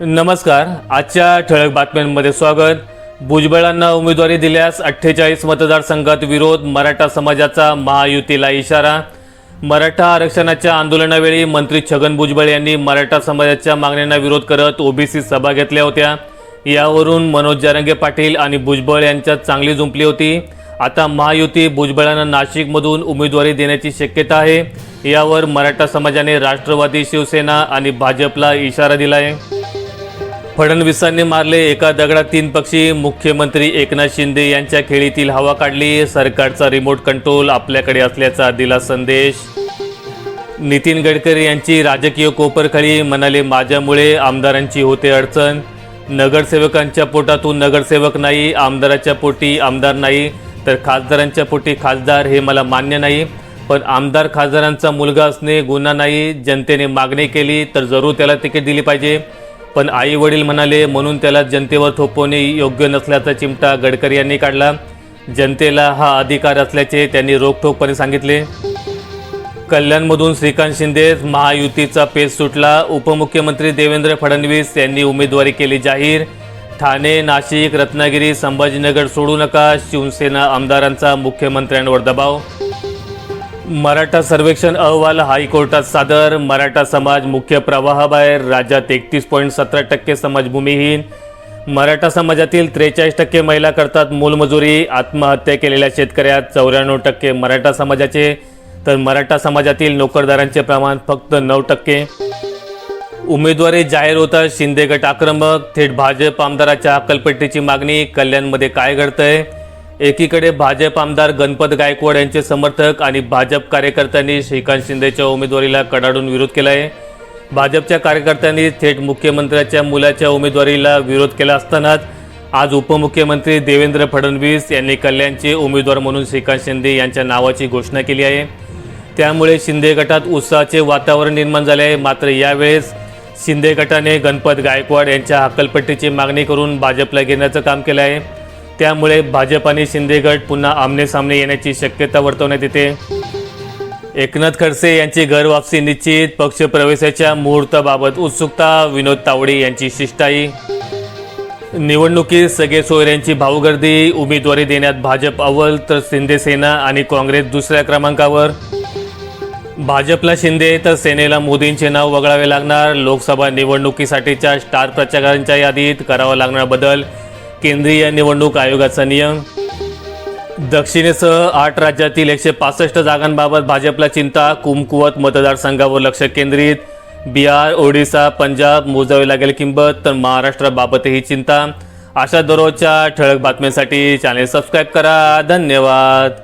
नमस्कार आजच्या ठळक बातम्यांमध्ये स्वागत. भुजबळांना उमेदवारी दिल्यास अठ्ठेचाळीस मतदारसंघात विरोध मराठा समाजाचा महायुतीला इशारा. मराठा आरक्षणाच्या आंदोलनावेळी मंत्री छगन भुजबळ यांनी मराठा समाजाच्या मागण्यांना विरोध करत ओबीसी सभा घेतल्या होत्या. यावरून मनोज जारंगे पाटील आणि भुजबळ यांच्यात चांगली जुंपली होती. आता महायुती भुजबळांना नाशिकमधून उमेदवारी देण्याची शक्यता आहे. यावर मराठा समाजाने राष्ट्रवादी शिवसेना आणि भाजपला इशारा दिला आहे फडणवीसांनी मारले एका दगडात तीन पक्षी. मुख्यमंत्री एकनाथ शिंदे यांच्या खेळीतील हवा काढली. सरकारचा रिमोट कंट्रोल आपल्याकडे असल्याचा दिला संदेश. नितीन गडकरी यांची राजकीय कोपरखळी म्हणाले माझ्यामुळे आमदारांची होते अडचण. नगरसेवकांच्या पोटातून नगरसेवक नाही आमदाराच्या पोटी आमदार नाही. तर खासदारांच्या पोटी खासदार हे मला मान्य नाही. पण आमदार खासदारांचा मुलगा असणे गुन्हा नाही. जनतेने मागणी केली तर जरूर त्याला तिकीट दिली पाहिजे. पण आई वडील म्हणाले म्हणून त्याला जनतेवर थोपवणे योग्य नसल्याचा चिमटा गडकरी यांनी काढला. जनतेला हा अधिकार असल्याचे त्यांनी रोखठोकपणे सांगितले. कल्याणमधून श्रीकांत शिंदे महायुतीचा पेच सुटला. उपमुख्यमंत्री देवेंद्र फडणवीस यांनी उमेदवारी केली जाहीर. ठाणे नाशिक रत्नागिरी संभाजीनगर सोडू नका. शिवसेना आमदारांचा मुख्यमंत्र्यांवर दबाव. मराठा सर्वेक्षण अहवाल हायकोर्टात सादर. मराठा समाज मुख्य प्रवाहाबाहेर राज्यात एकतीस पॉईंट सतरा टक्के समाज भूमिहीन मराठा समाजातील त्रेचाळीस टक्के महिला करतात मोलमजुरी. आत्महत्या केलेल्या शेतकऱ्यात चौऱ्याण्णव टक्के मराठा समाजाचे. तर मराठा समाजातील नोकरदारांचे प्रमाण फक्त नऊ टक्के. उमेदवारी जाहीर होता शिंदे गट आक्रमक. थेट भाजप आमदाराच्या अक्कलपेटीची मागणी. कल्याणमध्ये काय घडतंय? एकीकडे भाजप आमदार गणपत गायकवाड यांचे समर्थक आणि भाजप कार्यकर्त्यांनी श्रीकांत शिंदेच्या उमेदवारीला कडाडून विरोध केला आहे भाजपच्या कार्यकर्त्यांनी थेट मुख्यमंत्र्याच्या मुलाच्या उमेदवारीला विरोध केला असतानाच आज उपमुख्यमंत्री देवेंद्र फडणवीस यांनी कल्याणचे उमेदवार म्हणून श्रीकांत शिंदे यांच्या नावाची घोषणा केली आहे. त्यामुळे शिंदे गटात उत्साहाचे वातावरण निर्माण झाले आहे. मात्र यावेळेस शिंदे गटाने गणपत गायकवाड यांच्या हक्कलपट्टीची मागणी करून भाजपला घेण्याचं काम केलं आहे. त्यामुळे भाजप आणि शिंदे गट पुन्हा आमनेसामने येण्याची शक्यता वर्तवण्यात येते. एकनाथ खडसे यांची घरवापसी निश्चित पक्षप्रवेशाच्या मुहूर्ताबाबत उत्सुकता विनोद तावडे यांची शिष्टाई. निवडणुकीत सगळे सोयऱ्यांची भाऊगर्दी उमेदवारी देण्यात भाजप अव्वल तर शिंदे सेना आणि काँग्रेस दुसऱ्या क्रमांकावर. भाजपला शिंदे तर सेनेला मोदींचे नाव वगळावे लागणार. लोकसभा निवडणुकीसाठीच्या स्टार प्रचारकांच्या यादीत करावा लागणार बदल. केंद्रीय निवडणूक आयोगाचा नियम. दक्षिणेसह आठ राज्यातील एकशे पासष्ट जागांबाबत भाजपला चिंता कुमकुवत मतदारसंघावर लक्ष केंद्रित. बिहार ओडिसा पंजाब मोजावे लागेल किंमत तर महाराष्ट्राबाबतही चिंता. अशा दररोजच्या ठळक बातम्यांसाठी चॅनेल सबस्क्राईब करा. धन्यवाद.